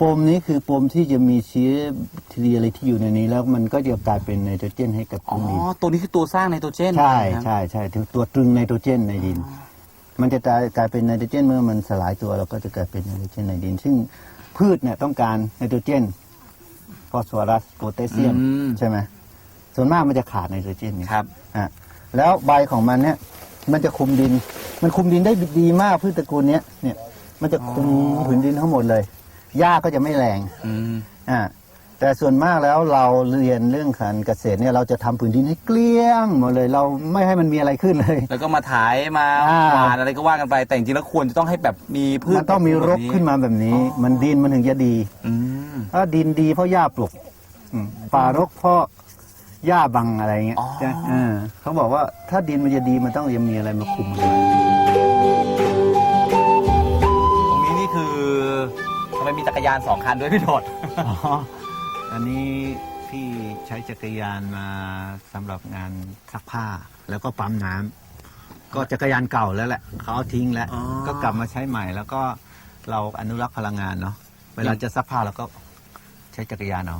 ปมนี้คือปมที่จะมีเชื้อแบคทีเรียอะไรที่อยู่ในนี้ แล้วมันก็จะกลายเป็นไนโตรเจนให้กับอ๋อพื้นดินตัวนี้คือตัวสร้างไนโตรเจนใช่นะครับใช่ใช่ถึงตัวตรึงไนโตรเจนในดิน มันจะกลายกลายเป็นไนโตรเจนเมื่อมันสลายตัวเราก็จะกลายเป็นไนโตรเจนในดิน ซึ่งพืชเนี่ยต้องการไนโตรเจนฟอสฟอรัสโพแทสเซียมอืมใช่ไหมส่วนมากมันจะขาดไนโตรเจนเนี่ย ครับ อะแล้วใบของมันเนี่ย มันจะคุมดิน มันคุมดินได้ดีมากพืชตระกูลเนี้ยเนี่ย มันจะคุมผืนดินทั้งหมดเลย หญ้าก็จะไม่แรงอืมอ่าแต่ส่วนมากแล้วเราเรียนเรื่องการเกษตรเนี่ยเราจะทำผืนดินให้เกลี้ยงหมดเลย เราไม่ให้มันมีอะไรขึ้นเลย แล้วก็มาถ่ายมาอ่า หวานอะไรก็ว่ากันไป แต่จริงๆแล้วควรจะต้องให้แบบมีพืชมันต้องมีรกขึ้นมาแบบนี้ มันดินมันถึงจะดี อืมถ้าดินดีเพราะหญ้าปลูกอืมป่ารกเพราะหญ้าบังอะไรเงี้ยอ๋อใช่อ่าเขาบอกว่าถ้าดินมันจะดีมันต้องยังมีอะไรมาคุมมันไว้านสองคันด้วยพี่โดด อ๋อ อันนี้พี่ใช้จักรยานมาสำหรับงานซักผ้าแล้วก็ปั๊มน้ำก็จักรยานเก่าแล้วแหละเขาเอาทิ้งแล้ว อ๋อ ก็กลับมาใช้ใหม่แล้วก็เราอนุรักษ์พลังงานเนาะเวลาจะซักผ้าเราก็ใช้จักรยานเอา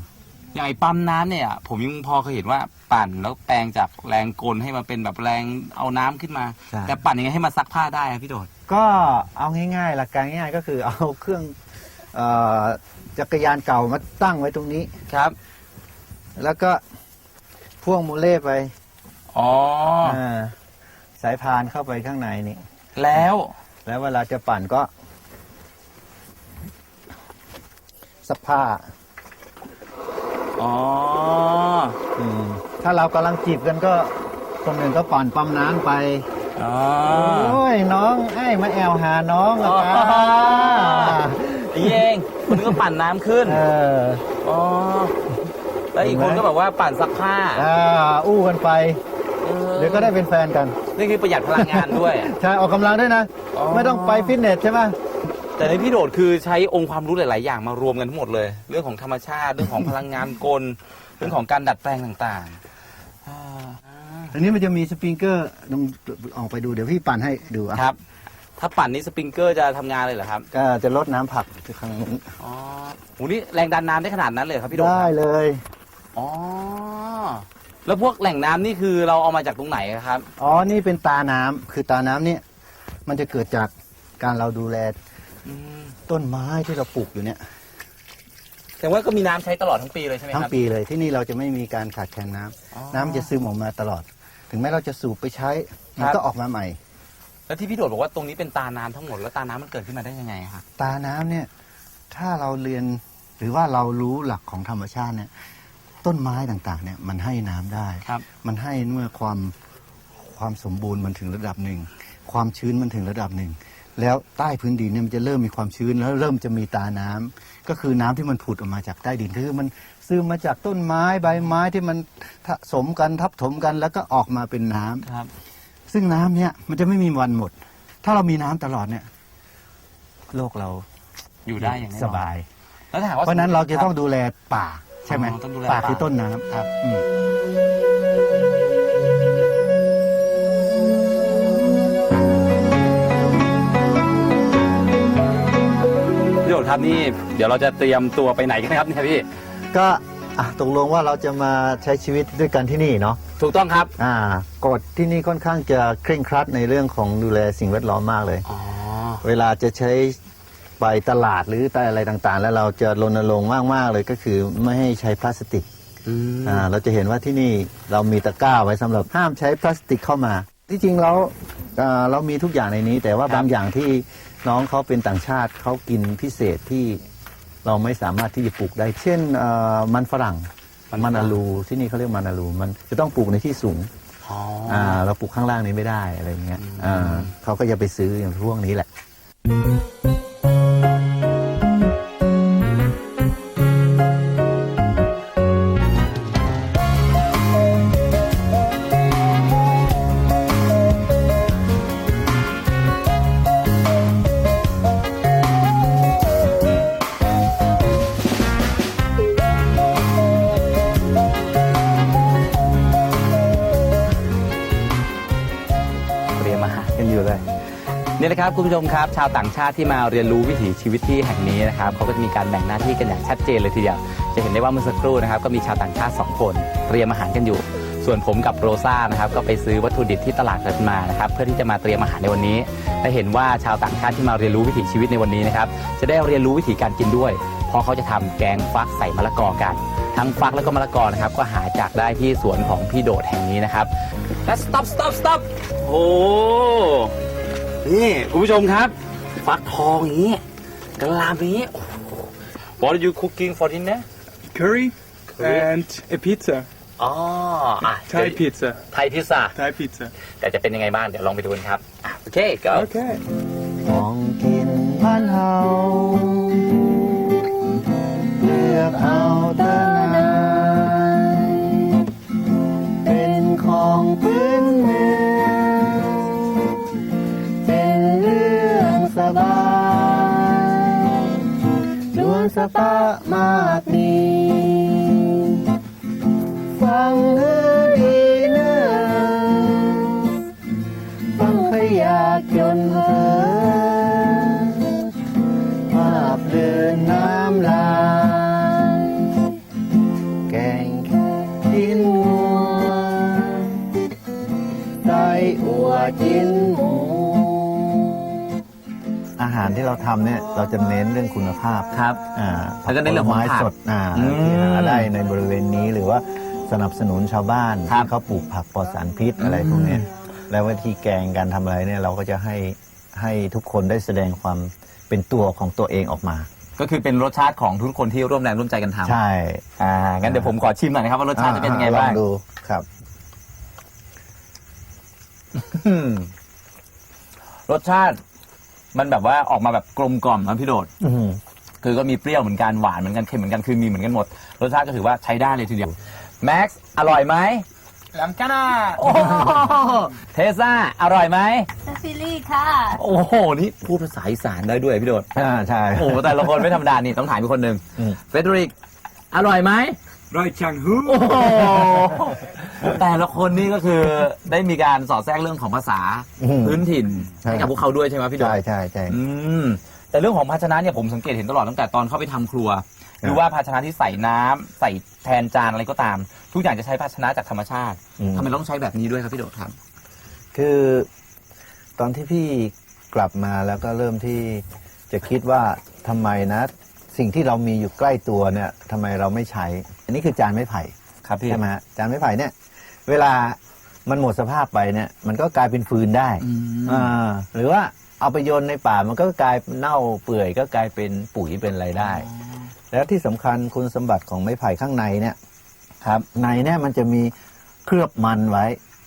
อย่างไอ้ปั๊มน้ำเนี่ย ผมยังพอเคยเห็นว่าปั่นแล้วแปลงจากแรงกลให้มาเป็นแบบแรงเอาน้ำขึ้นมา ใช่แต่ปั่นยังไงให้มาซักผ้าได้อะพี่โดด ก็เอาง่ายๆ หลักการง่ายๆก็คือเอาเครื่อง เออจักรยานเก่ามาตั้งไว้ตรงนี้ ครับ แล้วก็พ่วงมูเล่ไปอ๋อาสายพานเข้าไปข้างในนี่ แล้วแล้วเวลาจะปั่นก็สภาอ๋ออืมถ้าเรากำลังจีบกันก็คนหนึ่งก็ปั่นปั๊มน้ำไป อ๋อ โอ้ยน้องไอ้มาแอวหาน้องอะ อ๋อค่ะนี่เองคนนึงก็ปั่นน้ำขึ้นเอออ๋อแล้วอีกคนก็แบบว่าปั่นซักผ้าอ่าอู้กันไป เออเดี๋ยวก็ได้เป็นแฟนกัน นี่คือประหยัดพลังงานด้วย ใช่ออกกำลังด้วยนะ อ๋อ ไม่ต้องไปฟิตเนสใช่ไหมแต่ในพี่โดดคือใช้องค์ความรู้หลาย ๆ อย่างมารวมกันทั้งหมดเลย เรื่องของธรรมชาติ เรื่องของพลังงานกล เรื่องของการดัดแปลงต่างๆอ่าอันนี้มันจะมีสปริงเกอร์ลองออกไปดูเดี๋ยวพี่ปั่นให้ดูอะครับ ถ้าปั่นนี้สปริงเกอร์จะทำงานเลยเหรอครับ ก็จะลดน้ำผักที่ข้างนู้นอ๋อโหนี่แรงดันน้ำได้ขนาดนั้นเลยเหรอครับพี่โดดได้เลย อ๋อ แล้วพวกแหล่งน้ำนี่คือเราเอามาจากตรงไหนครับ อ๋อ นี่เป็นตาน้ำคือตาน้ำเนี่ยมันจะเกิดจากการเราดูแลอืมต้นไม้ที่เราปลูกอยู่เนี่ยแต่ว่าก็มีน้ำใช้ตลอดทั้งปีเลยใช่ไหมคทั้งรับปีเลยที่นี่เราจะไม่มีการขาดแคลนน้ำอ๋อ น้ำจะซึมออกมาตลอด ถึงแม้เราจะสูบไปใช้ มันครับ ก็ออกมาใหม่ แล้วที่พี่โดดบอกว่าตรงนี้เป็นตาน้ำทั้งหมดแล้วตาน้ำมันเกิดขึ้นมาได้ยังไงครับตาน้ำเนี่ยถ้าเราเรียนหรือว่าเรารู้หลักของธรรมชาติเนี่ยต้นไม้ต่างๆเนี่ยมันให้น้ำได้ ครับ มันให้เมื่อความความสมบูรณ์มันถึงระดับหนึ่ง ความชื้นมันถึงระดับหนึ่ง แล้วใต้พื้นดินเนี่ยมันจะเริ่มมีความชื้นแล้วเริ่มจะมีตาน้ำก็คือน้ำที่มันผุดออกมาจากใต้ดินคือมันซึมมาจากต้นไม้ใบไม้ที่มันผสมกันทับถมกันแล้วก็ออกมาเป็นน้ำ ครับ ซึ่งน้ำเนี่ยมันจะไม่มีวันหมด ถ้าเรามีน้ำตลอดเนี่ย โลกเราอยู่ได้อย่างแน่นอนสบาย แล้วถ้าหากว่าเพราะฉะนั้นเราจะคบต้องดูแลป่าใช่ไหมอ๋อต้องดูแลป่า ป่าคือต้นน้ำครับ อืม พี่โดดครับนี่เดี๋ยวเราจะเตรียมตัวไปไหนกันครับเนี่ยพี่ ก็ อะตกลงว่าเราจะมาใช้ชีวิตด้วยกันที่นี่เนาะถูกต้องครับ อ่ากฎที่นี่ค่อนข้างจะเคร่งครัดในเรื่องของดูแลสิ่งแวดล้อมมากเลย อ๋อ เวลาจะใช้ไปตลาดหรืออะไรต่างๆ แล้วเราจะรณรงค์มากๆเลยก็คือไม่ให้ใช้พลาสติกอืมอ่าเราจะเห็นว่าที่นี่เรามีตะกร้าไว้สำหรับห้ามใช้พลาสติกเข้ามา ที่จริงแล้วอ่าเรามีทุกอย่างในนี้ แต่ว่าบางอย่างที่น้องเขาเป็นต่างชาติเขากินพิเศษที่ เราไม่สามารถที่จะปลูกได้ เช่นเอ่อมันฝรั่งมันฝรั่ง มันอาลูที่นี่เขาเรียกมันอาลูมันจะต้องปลูกในที่สูงอ๋ออ่าเราปลูกข้างล่างนี้ไม่ได้อะไรเงี้ยอืมอ่าเขาก็จะไปซื้ออย่างพวกนี้แหละเต ครับคุณผู้ชมครับ ชาวต่างชาติที่มาเรียนรู้วิถีชีวิตที่แห่งนี้นะครับเขาก็จะมีการแบ่งหน้าที่กันอย่างชัดเจนเลยทีเดียว จะเห็นได้ว่าเมื่อสักครู่นะครับก็มีชาวต่างชาติ 2 คนเตรียมอาหารกันอยู่ ส่วนผมกับโรซ่านะครับก็ไปซื้อวัตถุดิบที่ตลาดกันมานะครับเพื่อที่จะมาเตรียมอาหารในวันนี้และเห็นว่าชาวต่างชาติที่มาเรียนรู้วิถีชีวิตในวันนี้นะครับจะได้เรียนรู้วิถีการกินด้วยเพราะเขาจะทำแกงฟักใส่มะละกอกัน ทั้งฟักแล้วก็มะละกอนะครับก็หาจากได้ที่สวนของพี่โดดแห่งนี้นะครับและ stop stop stop โอ้ นี่คุณผู้ชมครับ ฟักทองอย่างนี้กะลานี้ What are you cooking for dinner Curry, Curry? and a pizza. อ๋ออะ Thai pizza. ไทยพิซซ่า Thai pizza. แต่จะเป็นยังไงบ้าง เดี๋ยวลองไปดูกันครับอะโอเค go Okay. ของกินบ้านเฮา ดวน ที่เราทำเนี่ยเราจะเน้นเรื่องคุณภาพครับ อ่าแล้วก็เน้นเรื่องของผลไม้ผักสดอ่าอืมที่หาได้ในบริเวณนี้หรือว่าสนับสนุนชาวบ้านครับที่เขาปลูกผักปลอดสารพิษอะไรพวกเนี้ยแล้ววิธีแกงการทำอะไรเนี่ยเราก็จะให้ให้ทุกคนได้แสดงความเป็นตัวของตัวเองออกมา ก็คือเป็นรสชาติของทุกคนที่ร่วมแรงร่วมใจกันทำใช่อ่างั้นเดี๋ยวผมขอชิมหน่อยนะครับว่ารสชาติจะเป็นยังไงบ้างลอดูครับ อืมรสชาติ มันแบบว่าออกมาแบบกลมกล่อมนะพี่โดด อื้อหือคือก็มีเปรี้ยวเหมือนกันหวานเหมือนกันเค็มเหมือนกันคือมีเหมือนกันหมดรสชาติก็ถือว่าใช้ได้เลยทีเดียวแม็กซ์อร่อยไหม Lamkana! โอ้โหเทซ่าอร่อยไหมซาฟิลี่ค่ะ โอ้โหนี่พูดภาษาอีสานได้ด้วยพี่โดดอ่าใช่โอ้โหแต่ละคนไม่ธรรมดานี่ต้องถามอีกคนหนึ่งอืม เฟเดริกอร่อยไหม Right Chang Hu. โอ้โห แต่ละคนนี่ก็คือได้มีการสอดแทรกเรื่องของภาษาอืมพื้นถิ่นใช่ ให้กับพวกเขาด้วยใช่ไหมพี่โดดใช่ใช่ใช่ อืมแต่เรื่องของภาชนะเนี่ยผมสังเกตเห็นตลอดตั้งแต่ตอนเข้าไปทำครัวครับหรือว่าภาชนะที่ใส่น้ำใส่แทนจานอะไรก็ตาม ทุกอย่างจะใช้ภาชนะจากธรรมชาติอืม ทำไมต้องใช้แบบนี้ด้วยครับพี่โดดครับคือตอนที่พี่กลับมาแล้วก็เริ่มที่จะคิดว่าทำไมนะ สิ่งที่เรามีอยู่ใกล้ตัวเนี่ยทำไมเราไม่ใช้ อันนี้คือจานไม้ไผ่ครับพี่ใช่ไหมฮะจานไม้ไผ่เนี่ย เวลามันหมดสภาพไปเนี่ย มันก็กลายเป็นฟืนได้อืมอ่าหรือว่าเอาไปโยนในป่ามันก็กลายเน่าเปื่อยก็กลายเป็นปุ๋ยเป็นอะไรได้ แล้วที่สำคัญคุณสมบัติของไม้ไผ่ข้างในเนี่ยครับในเนี่ยมันจะมีเคลือบมันไว้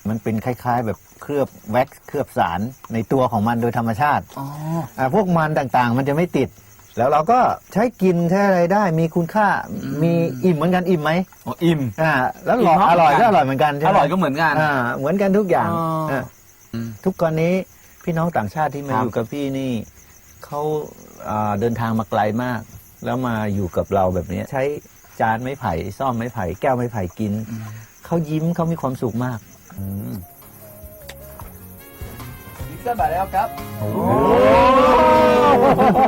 มันเป็นคล้าย ๆ แบบเคลือบแว็กซ์เคลือบสารในตัวของมันโดยธรรมชาติอ๋ออ่าพวกมันต่างๆ มันจะไม่ติด แล้วเราก็ใช้กินใช้อะไรได้มีคุณค่ามีอิ่มเหมือนกันอิ่มไหมอ๋ออิ่มอ่าแล้วหลออิ่มอร่อยเหมือนกันก็อร่อยเหมือนกันใช่อไหมร่อยก็เหมือนกันอ่าเหมือนกันทุกอย่างอ๋ออ่าอืมทุกกรณีพี่น้องต่างชาติที่มาครับอยู่กับพี่นี่เขาอ่าเดินทางมาไกลมาก แล้วมาอยู่กับเราแบบนี้ ใช้จานไม้ไผ่ซ่อมไม้ไผ่แก้วไม้ไผ่กินเขายิ้มเขามีความสุขมาก อื มพิซซ่ามาแล้วครับ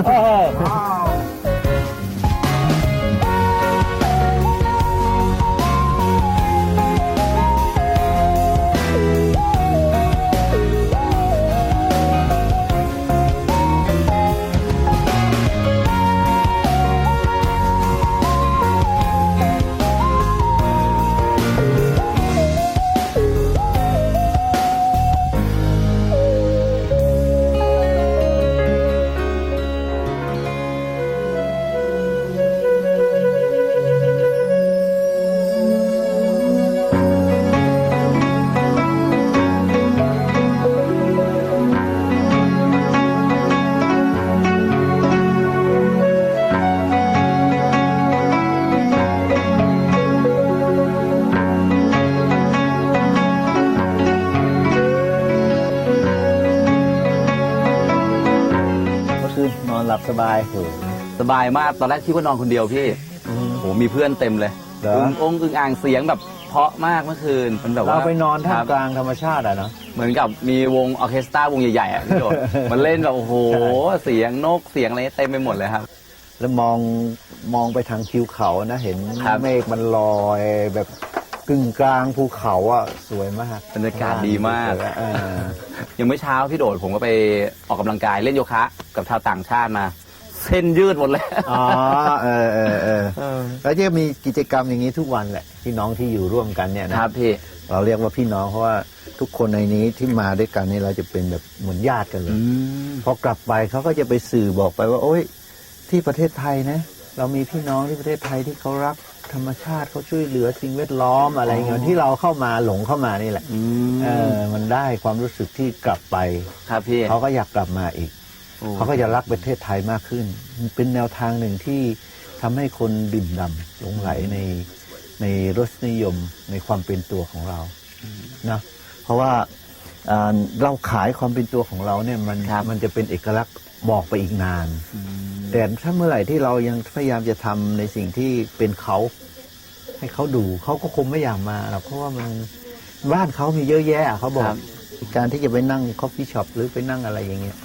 ก็ บายมากตอนแรกคิดว่านอนคนเดียวพี่โอ้โหมีเพื่อนเต็มเลยเหรออึงองค์อึงอ่างเสียงแบบพเพราะมากเมื่อคืนมันแบบว่าเราไปนอนท่ามครับกลางธรรมชาติอะเนาะ เหมือนกับมีวงออร์เคสตราวงใหญ่ๆอะพี่โดดมันเล่นแบบโอ้โหเสียงนกเสียงอะไรเต็มไปหมดเลยครับ แล้วมองมองไปทางทิวเขานะเห็นครับ เมฆมันลอยแบบกึ่งกลางภูเขาอะสวยมากบรรยากาศดีมากเออ ยังไม่เช้าพี่โดดผมก็ไปออกกำลังกายเล่นโยคะ กับชาวต่างชาติมา เส้นยืดหมดเลยอ๋อเออเออเออ แล้วจะมีกิจกรรมอย่างนี้ทุกวันแหละพี่น้องที่อยู่ร่วมกันเนี่ยนะครับพี่ เราเรียกว่าพี่น้องเพราะว่าทุกคนในนี้ที่มาด้วยกันนี่เราจะเป็นแบบเหมือนญาติกันเลยอืมพอกลับไปเขาก็จะไปสื่อบอกไปว่า โอ้ยที่ประเทศไทยนะ เรามีพี่น้องที่ประเทศไทยที่เขารักธรรมชาติเขาช่วยเหลือสิ่งแวดล้อมอะไรอย่างเงี้ยที่เราเข้ามาหลงเข้ามานี่แหละอืมเออมันได้ความรู้สึกที่กลับไปครับพี่เขาก็อยากกลับมาอีกโอ้ เขาก็จะรักประเทศไทยมากขึ้นมันเป็นแนวทางหนึ่งที่ทำให้คนดื่มด่ำหลงไหลในในรสนิยมในความเป็นตัวของเรานะเพราะว่าอ่าเราขายความเป็นตัวของเราเนี่ยมันครับมันจะเป็นเอกลักษณ์บอกไปอีกนานอืมแต่ถ้าเมื่อไหร่ที่เรายังพยายามจะทำในสิ่งที่เป็นเขา ให้เขาดูเขาก็คงไม่อยากมาหรอกเพราะว่ามันบ้านเขามีเยอะแยะเขาบอกการที่จะไปนั่งคอฟฟี่ช็อปหรือไปนั่งอะไรอย่างเงี้ย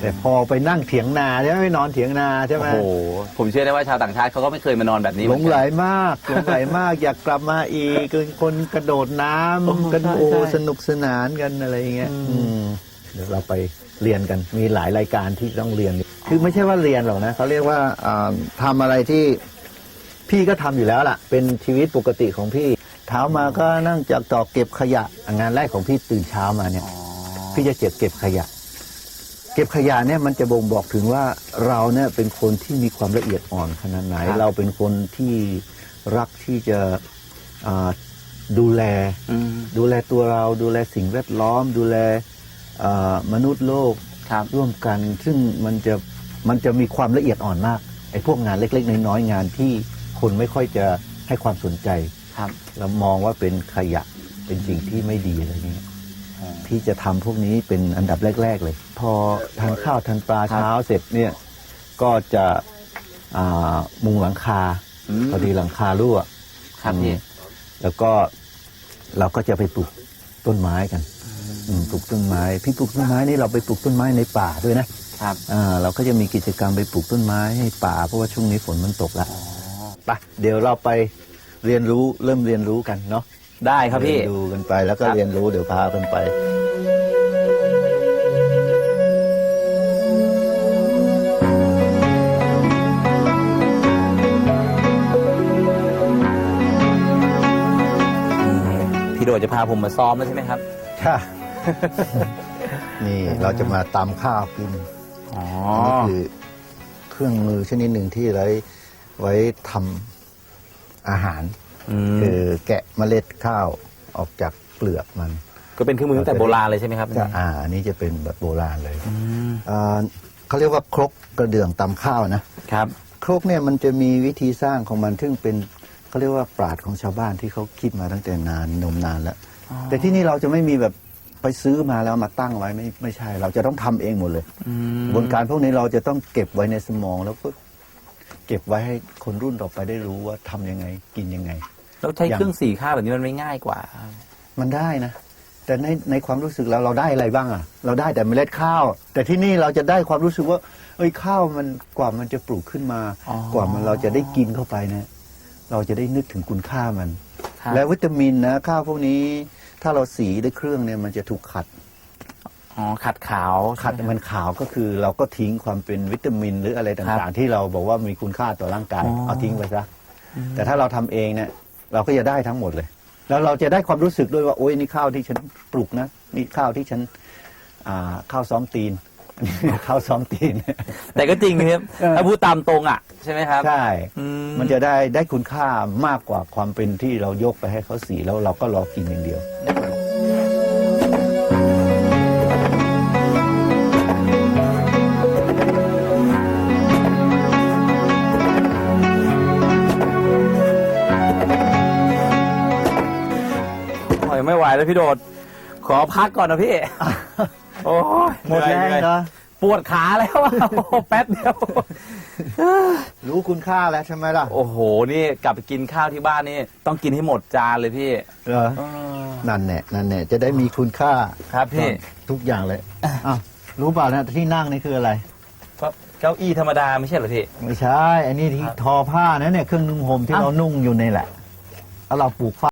แต่พอไปนั่งเถียงนาใช่ไหมไปนอนเถียงนาใช่ไหมโอ้โหผมเชื่อได้ว่าชาวต่างชาติเขาก็ไม่เคยมานอนแบบนี้หลงไหลเมือนกันมากหลงไหลมากอยากกลับมาอีกคือคนกระโดดน้โอ้ำกันใช่โอ้ใช่สนุกสนานกันอะไรอย่างเงี้ยอืมอืมเดี๋ยวเราไปเรียนกันมีหลายรายการที่ต้องเรียน คือไม่ใช่ว่าเรียนหรอกนะเขาเรียกว่าอ่าทำอะไรที่พี่ก็ทำอยู่แล้วล่ะ เป็นชีวิตปกติของพี่เช้ามาก็นั่งจากตอกเก็บขยะงานแรกของพี่ตื่นเช้ามาเนี่ยอ๋อพี่จะเก็บเก็บขยะ เก็บขยะเนี่ยมันจะบ่งบอกถึงว่าเราเนี่ยเป็นคนที่มีความละเอียดอ่อนขนาดไหนครับเราเป็นคนที่รักที่จะอ่าดูแลอืมดูแลตัวเราดูแลสิ่งแวดล้อม ดูแลอ่ามนุษย์โลกครับร่วมกัน ซึ่งมันจะมันจะมีความละเอียดอ่อนมากไอ้พวกงานเล็ก ๆ น้อยๆงานที่คนไม่ค่อยจะให้ความสนใจครับเรามองว่าเป็นขยะเป็นสิ่งที่ไม่ดีอะไรเงี้ย อ๋อพี่จะทำพวกนี้เป็นอันดับแรก ๆ เลย พอทานข้าวทานปลาครับเช้าเสร็จเนี่ยก็จะอ่ามุงหลังคาอืมพอดีหลังคารั่วครับพี่แล้วก็เราก็จะไปปลูกต้นไม้กันอืมปลูกต้นไม้ พี่ปลูกต้นไม้นี่เราไปปลูกต้นไม้ในป่าด้วยนะครับอ่าเราก็จะมีกิจกรรมไปปลูกต้นไม้ให้ป่า เพราะว่าช่วงนี้ฝนมันตกแล้วไปเดี๋ยวเราไปเรียนรู้เริ่มเรียนรู้กันเนาะได้ครับพี่เยนดูกันไปแล้วก็ครับเรียนรู้เดี๋ยวพากันไป โดดจะพาผมมาซ้อมแล้วใช่ไหมครับค่ะ นี่เราจะมาตำข้าวกินอ๋ออันนี้คือเครื่องมือชนิดหนึ่งที่ไว้ไว้ทำอาหาร มคือแกะเมล็ดข้าวออกจากเปลือกมันก็เป็นเครื่องมือตั้งแต่โบราณเลยใช่ไหมครับก็อ่าอันนี้จะเป็นแบบโบราณเลยอืมอ่าเขาเรียกว่าครกกระเดื่องตำข้าวนะ ครับครกเนี่ยมันจะมีวิธีสร้างของมันซึ่งเป็น เขาเรียกว่าปราดของชาวบ้านที่เขาคิดมาตั้งแต่นานนมนานแล้วอ๋อแต่ที่นี่เราจะไม่มีแบบไปซื้อมาแล้วมาตั้งไว้ไม่ไม่ใช่ เราจะต้องทำเองหมดเลยอืมกระบวนการพวกนี้เราจะต้องเก็บไว้ในสมองแล้วก็เก็บไว้ให้คนรุ่นต่อไปได้รู้ว่าทำยังไงกินยังไงแล้วใช้อย่างเครื่องสีข้าวแบบนี้มันไม่ง่ายกว่ามันได้นะ แต่ในในความรู้สึกเราเราได้อะไรบ้างอะ เราได้แต่เมล็ดข้าว แต่ที่นี่เราจะได้ความรู้สึกว่า เอ้ยข้าวมันกว่ามันจะปลูกขึ้นมาอ๋อกว่ามันเราจะได้กินเข้าไปนะ เราจะได้นึกถึงคุณค่ามัน ครับและวิตามินนะข้าวพวกนี้ ถ้าเราสีด้วยเครื่องเนี่ยมันจะถูกขัด อ๋อขัดขาวขัดใช่ไหมมันขาวก็คือเราก็ทิ้งความเป็นวิตามินหรืออะไรครัต่างบๆที่เราบอกว่ามีคุณค่าต่อร่างกายอ๋อเอาทิ้งไปซะแต่ถ้าเราทำเองเนี่ยเราก็จะได้ทั้งหมดเลย แล้วเราจะได้ความรู้สึกด้วยว่าโอ้ยนี่ข้าวที่ฉันปลูกนะนี่ข้าวที่ฉันอ่าข้าวซ้อมตีนอันนี้ข้าวซ้อมตีน แต่ก็จริงครับเออ ถ้าพูดตามตรงอะ ใช่ไหมครับ ใช่ อืมั นจะได้ได้คุณค่ามากกว่าความเป็นที่เรายกไปให้เขาสีแล้วเราก็รอกินอย่างเดียว โอ้ยไม่ไหวแล้วพี่โดด ขอพักก่อนนะพี่ โอ้ยหมดแรงเหนื่อยเหรอ ปวดขาแล้วอะโอ้โหแป๊บเดียว รู้คุณค่าแล้วใช่ไหมล่ะโอ้โห นี่กลับไปกินข้าวที่บ้านนี่ต้องกินให้หมดจานเลยพี่ เหรอเออนั่นแน่นั่นแน่จะได้มีคุณค่าครับพี่ ทุกอย่างเลยอ้าวรู้เปล่านะที่นั่งนี่คืออะไร ก็เก้าอี้ธรรมดาไม่ใช่เหรอพี่ ไม่ใช่ อันนี้ที่ครับทอผ้านะเนี่ยเครื่องนุ่งห่มที่อ้าวเรานุ่งอยู่นี่แหละแล้วเราปลูกฝ้าย